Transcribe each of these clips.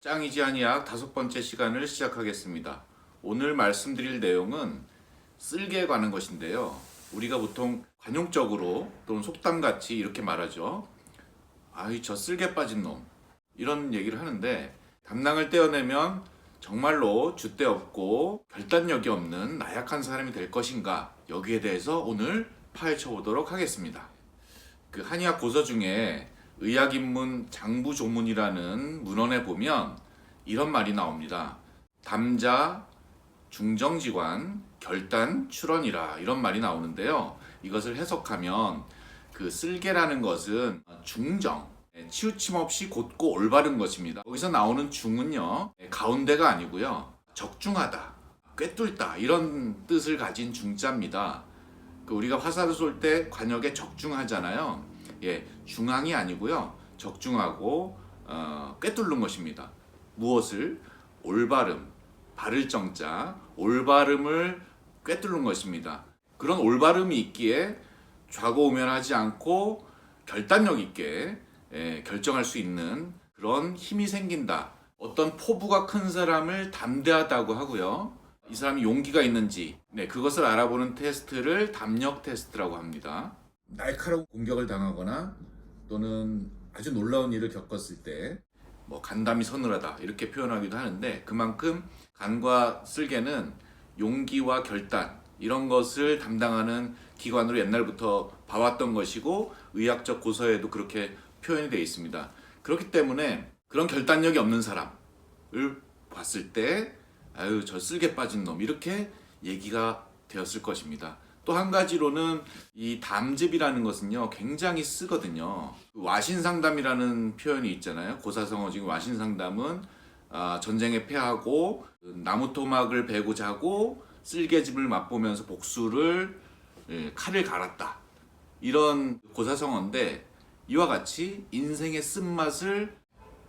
짱이지 한의학 다섯 번째 시간을 시작하겠습니다. 오늘 말씀드릴 내용은 쓸개에 관한 것인데요. 우리가 보통 관용적으로 또는 속담같이 이렇게 말하죠. 아이 저 쓸개 빠진 놈 이런 얘기를 하는데 담낭을 떼어내면 정말로 줏대 없고 결단력이 없는 나약한 사람이 될 것인가 여기에 대해서 오늘 파헤쳐 보도록 하겠습니다. 그 한의학 고서 중에 의학인문 장부조문이라는 문헌에 보면 이런 말이 나옵니다. 담자 중정지관 결단 출원이라 이런 말이 나오는데요. 이것을 해석하면 그 쓸개라는 것은 중정 치우침 없이 곧고 올바른 것입니다. 여기서 나오는 중은요 가운데가 아니고요 적중하다, 꿰뚫다 이런 뜻을 가진 중자입니다. 그 우리가 화살을 쏠 때 관역에 적중하잖아요. 예, 중앙이 아니고요. 적중하고 어, 꿰뚫는 것입니다. 무엇을 올바름, 바를 정자, 올바름을 꿰뚫는 것입니다. 그런 올바름이 있기에 좌고우면하지 않고 결단력 있게 예, 결정할 수 있는 그런 힘이 생긴다. 어떤 포부가 큰 사람을 담대하다고 하고요. 이 사람이 용기가 있는지 네, 그것을 알아보는 테스트를 담력 테스트라고 합니다. 날카로운 공격을 당하거나 또는 아주 놀라운 일을 겪었을 때 뭐 간담이 서늘하다 이렇게 표현하기도 하는데 그만큼 간과 쓸개는 용기와 결단 이런 것을 담당하는 기관으로 옛날부터 봐왔던 것이고 의학적 고서에도 그렇게 표현이 되어 있습니다. 그렇기 때문에 그런 결단력이 없는 사람을 봤을 때 아유 저 쓸개 빠진 놈 이렇게 얘기가 되었을 것입니다. 또 한 가지로는 이 담즙이라는 것은요 굉장히 쓰거든요. 와신상담이라는 표현이 있잖아요. 고사성어 중에 와신상담은 아, 전쟁에 패하고 나무 토막을 베고 자고 쓸개즙을 맛보면서 복수를 예, 칼을 갈았다. 이런 고사성어인데 이와 같이 인생의 쓴맛을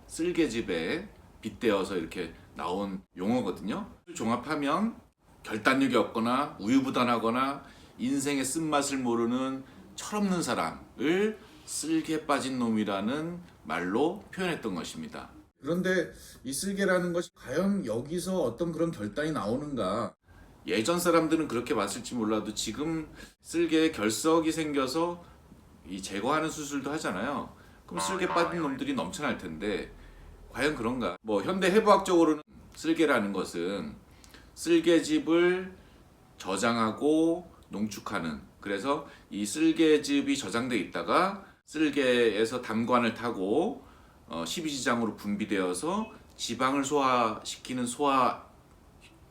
쓸개즙에 빗대어서 이렇게 나온 용어거든요. 종합하면 결단력이 없거나 우유부단하거나 인생의 쓴맛을 모르는 철없는 사람을 쓸개 빠진 놈이라는 말로 표현했던 것입니다. 그런데 이 쓸개라는 것이 과연 여기서 어떤 그런 결단이 나오는가? 예전 사람들은 그렇게 봤을지 몰라도 지금 쓸개에 결석이 생겨서 이 제거하는 수술도 하잖아요. 그럼 쓸개 빠진 놈들이 넘쳐날 텐데 과연 그런가? 뭐 현대 해부학적으로는 쓸개라는 것은 쓸개즙을 저장하고 농축하는 그래서 이 쓸개즙이 저장돼 있다가 쓸개에서 담관을 타고 어, 십이지장으로 분비되어서 지방을 소화시키는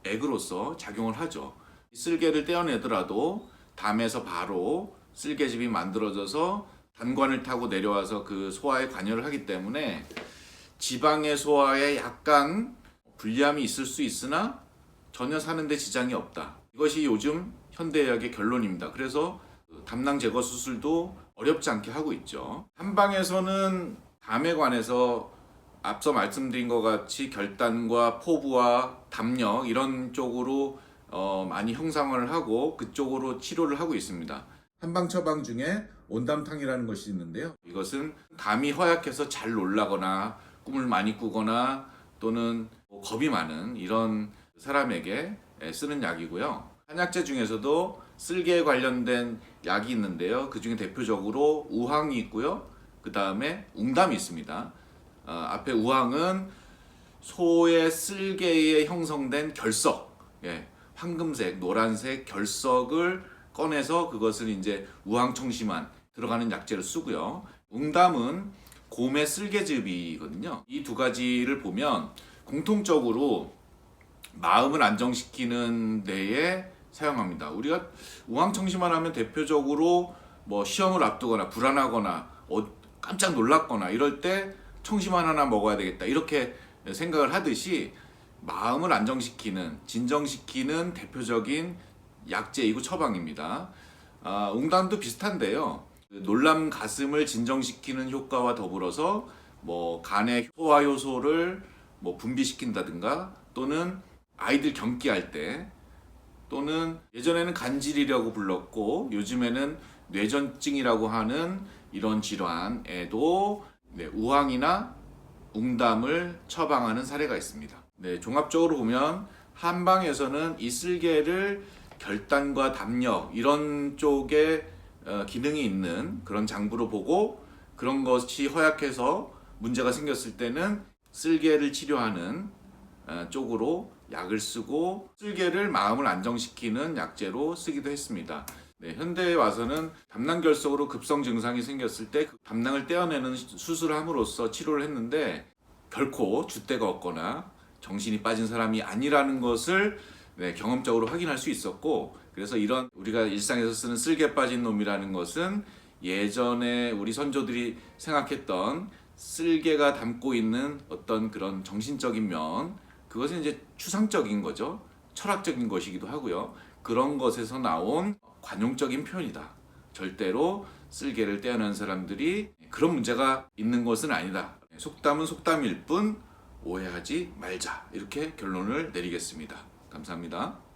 소화액으로서 작용을 하죠. 이 쓸개를 떼어내더라도 담에서 바로 쓸개즙이 만들어져서 단관을 타고 내려와서 그 소화에 관여를 하기 때문에 지방의 소화에 약간 불리함이 있을 수 있으나 전혀 사는데 지장이 없다. 이것이 요즘 현대의학의 결론입니다. 그래서 담낭 제거 수술도 어렵지 않게 하고 있죠. 한방에서는 담에 관해서 앞서 말씀드린 것 같이 결단과 포부와 담력 이런 쪽으로 어, 많이 형상을 하고 그쪽으로 치료를 하고 있습니다. 한방 처방 중에 온담탕이라는 것이 있는데요. 이것은 담이 허약해서 잘 놀라거나 꿈을 많이 꾸거나 또는 뭐 겁이 많은 이런 사람에게 쓰는 약이고요. 한약재 중에서도 쓸개에 관련된 약이 있는데요. 그 중에 대표적으로 우항이 있고요. 그 다음에 웅담이 있습니다. 어, 앞에 우항은 소의 쓸개에 형성된 결석, 예, 황금색, 노란색 결석을 꺼내서 그것을 이제 우항청심환 들어가는 약재를 쓰고요. 웅담은 곰의 쓸개즙이거든요. 이 두 가지를 보면 공통적으로 마음을 안정시키는 데에 사용합니다. 우리가 우황청심환 하면 대표적으로 뭐 시험을 앞두거나 불안하거나 어, 깜짝 놀랐거나 이럴 때 청심환 하나 먹어야 되겠다 이렇게 생각을 하듯이 마음을 안정시키는 진정시키는 대표적인 약재이고 처방입니다. 아, 웅담도 비슷한데요. 그 놀람 가슴을 진정시키는 효과와 더불어서 뭐 간의 소화 효소를 뭐 분비시킨다든가 또는 아이들 경기할 때 또는 예전에는 간질이라고 불렀고 요즘에는 뇌전증이라고 하는 이런 질환에도 네, 우황이나 웅담을 처방하는 사례가 있습니다. 네, 종합적으로 보면 한방에서는 이 쓸개를 결단과 담력 이런 쪽에 어, 기능이 있는 그런 장부로 보고 그런 것이 허약해서 문제가 생겼을 때는 쓸개를 치료하는 어, 쪽으로 약을 쓰고 쓸개를 마음을 안정시키는 약재로 쓰기도 했습니다. 네, 현대에 와서는 담낭 결석으로 급성 증상이 생겼을 때 그 담낭을 떼어내는 수술을 함으로써 치료를 했는데 결코 줏대가 없거나 정신이 빠진 사람이 아니라는 것을 네, 경험적으로 확인할 수 있었고 그래서 이런 우리가 일상에서 쓰는 쓸개 빠진 놈이라는 것은 예전에 우리 선조들이 생각했던 쓸개가 담고 있는 어떤 그런 정신적인 면 그것은 이제 추상적인 거죠. 철학적인 것이기도 하고요. 그런 것에서 나온 관용적인 표현이다. 절대로 쓸개를 떼어낸 사람들이 그런 문제가 있는 것은 아니다. 속담은 속담일 뿐 오해하지 말자. 이렇게 결론을 내리겠습니다. 감사합니다.